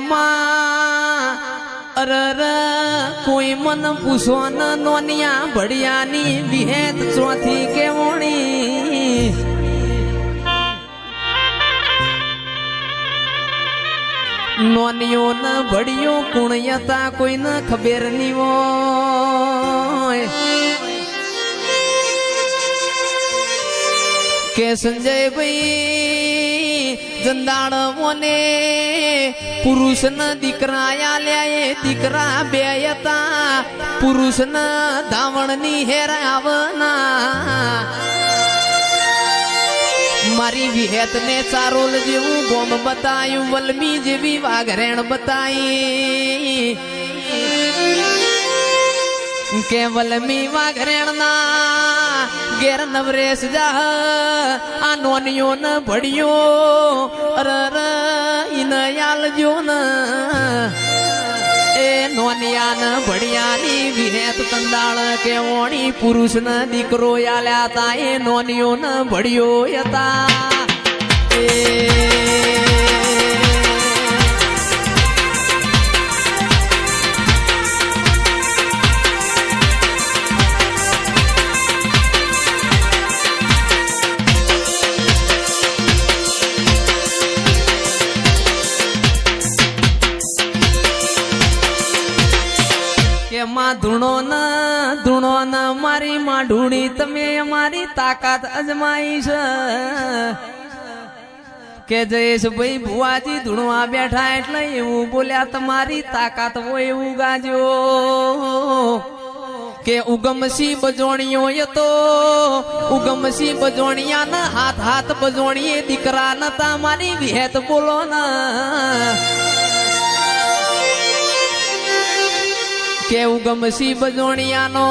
દુનિયામાં અરર કોઈ મન પૂછો ન નોનિયા ભડિયાની વિહેત ચોથી કેવણી. નોનિયો ન ભડિયો કુણયતા કોઈ ન ખબેર હોય. કે સંજયભાઈ જંદાળ મોને પુરુષ ન દીકરા આલ્યા દીકરા બે હતા. પુરુષ ન ધાવણની હેરાવના. મારી વિહેત ને ચારોલ જેવું ગોમ બતાયું, વલમી જેવી વાઘરેણ બતાઈ. કે મીવા ઘરેણના ઘેર નવરેશ જાહ આ નોનિયો ન ભડિયો અરર ઈન જો ન. એ નોનિયા ન ભડિયાની વિહેત કંદાળ કે ઓણી પુરુષ ન દીકરો આલ્યા તા. એ નોનિયો ન ભડિયો હતા. એ મારી ઢૂણી તમે અમારી તાકાત અજમાઈ છે. કે જયેશ ભાઈ ભુવાજી ધૂણવા બેઠા એટલે એવું બોલ્યા, તમારી તાકાત હોય એવું ગાજો કે ઉગમસી બજોણીઓ તો ઉગમસી બજોણિયા ના હાથ હાથ બજોણીએ, દીકરા નતા મારી વિહેત બોલો ના. કેવું ગમસી બજોણિયાનો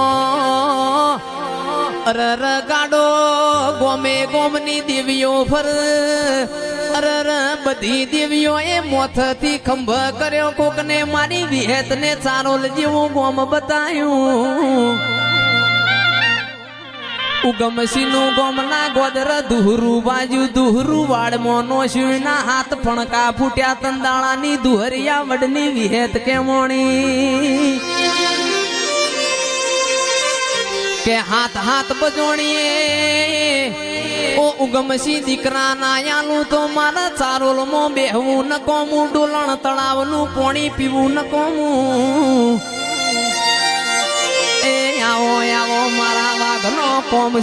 અરર ગાડો ગોમે ગોમની દેવીઓ ફર અરર બધી દેવીઓ એ મોથથી ખંભ કર્યો, કોકને મારી વિહેત ને ચારોલ જેવું ગોમ બતાયું. ઉગમસી નું ગોમના ગોદર દુહરું બાજુ દુહરું વાડમાં નો શિવના હાથ ફણકા ફૂટ્યા, તંદાળાની દુહરિયા વડની વિહેત કેમોણી. કે હાથ હાથ બજોણીએ ઓ ઉગમસી દીકરા નાયાનું તો મારા ચારોલમાં બેહવું ન કોમું ડોલણ તળાવનું પોણી પીવું ન કોમું એ આવો આવો મારા વાઘનો કોમ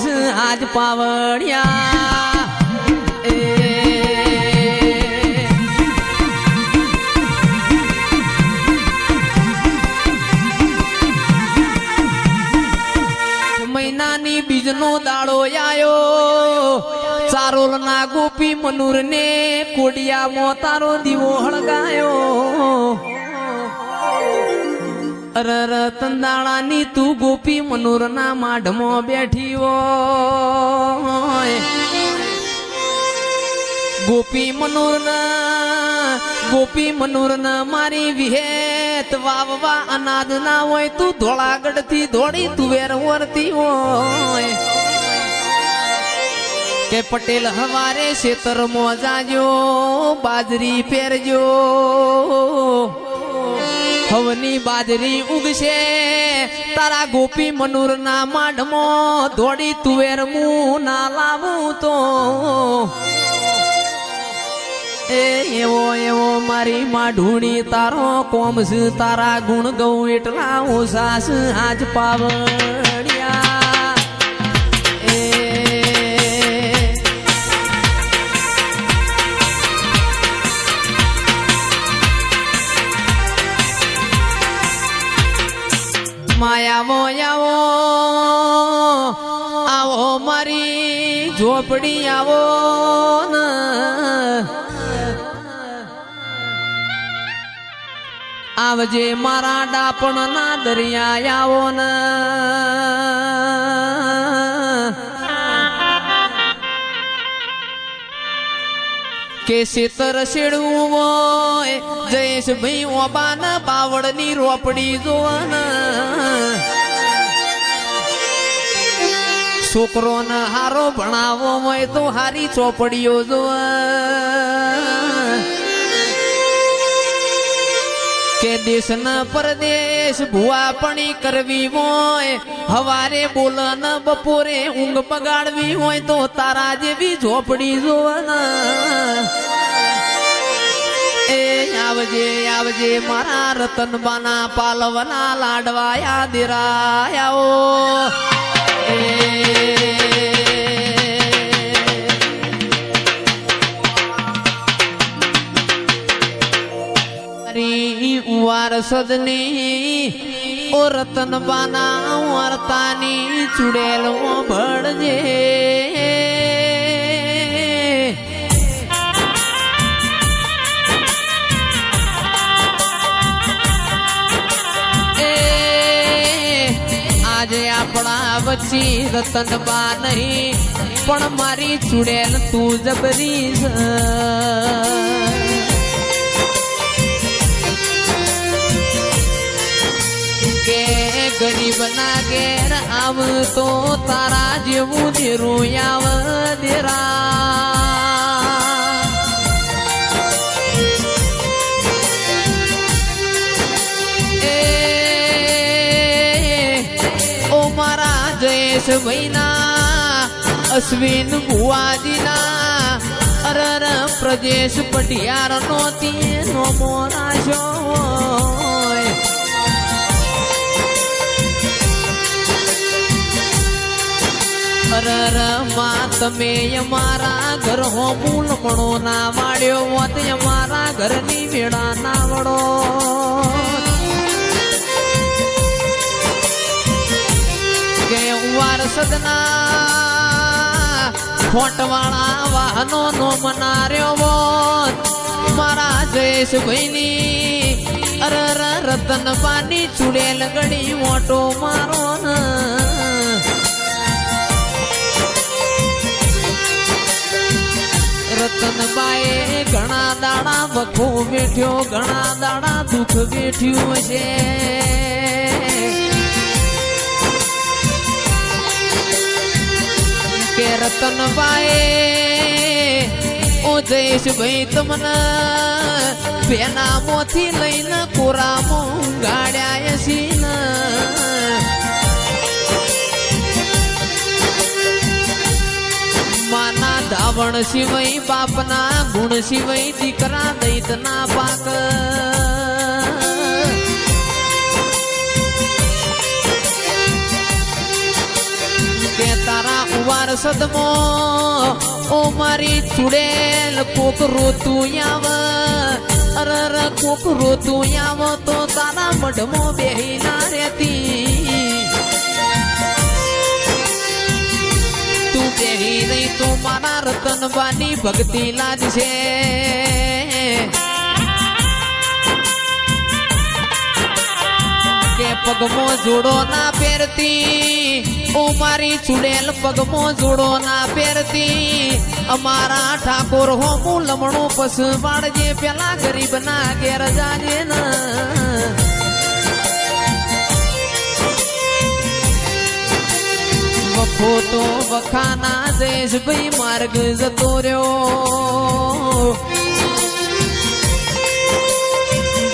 આજ પાવડિયા. મહિનાની બીજનો દાડો આયો. ચારોલ ના ગોપી મનુર ને કોડિયામાં તારો દીવો હળગાયો. અરર તંદાળાની તું ગોપી મનુરના માઢમાં બેઠી ગોપી મનુરના, ગોપી મનુર ના મારી વિહેત વાવવા અનાજ ના હોય, તું ધોળાગઢથી ધોળી તુવેર વરતી હોય. કે પટેલ હવારે શેતર જાજો, બાજરી પહેરજો. હવની બાજરી ઉગશે, તારા ગોપી મનુર ના માઢમાં દોડી તુવેર મું ના લાવું તો. એવો એવો મારી માઢુણી, તારો કોમ છે, તારા ગુણ ગૌ એટલા ઓછા છે આજ પાવડિયા માયાવો, આવો આવો મારી ઝોપડી આવો ન. આવજે મારા ડાપણ ના દરિયા આવો ને. કે શેતર શેડવું હોય, જયેશ ભાઈ ઓબાન બાવળની રોપડી જોવાના. છોકરો હારો ભણાવો હોય તો હારી ચોપડીઓ જોવ કે દેશના પરદેશ ભુવાપણી કરવી હોય, હવારે બોલન બપોરે ઊંઘ બગાડવી હોય તો તારા જેવી ઝોપડી જોવાના. એ આવજે આવજે મારા રતનબાના પાલવના લાડવાયા દિરાયાઓ. એ વારસદની ઓ રતનબાના વાર્તાની ચુડેલ ભળજે આજે આપણા વચ્ચે રતનબા નહીં, પણ મારી ચુડેલ તું જબરી છે. ગરીબ ના ઘેર આવતો તારા જેવું ધીરું આવ દેરા એ, ઓ મારા અશ્વિન ભુવાજીના, અરર પ્રદેશ પટિયાર નો નો મોરાશો માં તમે અમારા ઘર હો મૂલ મણો ના વાળ્યો હોત, અમારા ઘરની વેળા ના વડો વાર સદના ખોટવાળા વાહનો નો મનાર્યો હોત, મારા જયેશ ભાઈની અર રતન પાની ચુડેલ ગડી મોટો મારો વખો વેઠ્યો ઘણા દાડા દુઃખ વેઠ્યું છે. કે ભાઈ ઓ જયેશ ભાઈ, તમને પેના મોથી લઈને કોરામાં ગાડ્યા સીના માના ધાવણ સિવાય બાપના ગુણ સિવાય દીકરા દૈતના પાક. કે તારા ઉવાર સદમો, ઓ મારી ચુડેલ કોક રોતું આવ અરર કોક રોતું આવ તો તારા મઢમો બેહી ના રહેતી. બેહી નહીં તું મારા રતનબાની ભક્તિ લાજ છે કે પગમો જોડો ના પહેરતી, ઓ મારી ચુડેલ પગમો જોડો ના પહેરતી, અમારા ઠાકોર હો હું લમણો પસ પાડજે પેલા ગરીબ ના ઘેર જાજે ના. તો વખાના દેશ ભાઈ માર્ગ જતો રહ્યો.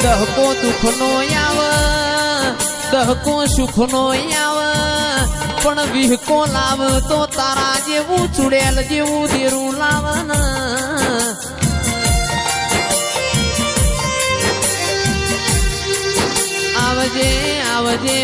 દહકો દુઃખનો આવ દહકો સુખનો આવ પણ વિહકો લાવ તો તારા જેવું ચુડેલ જેવું દેરું લાવના. આવજે આવજે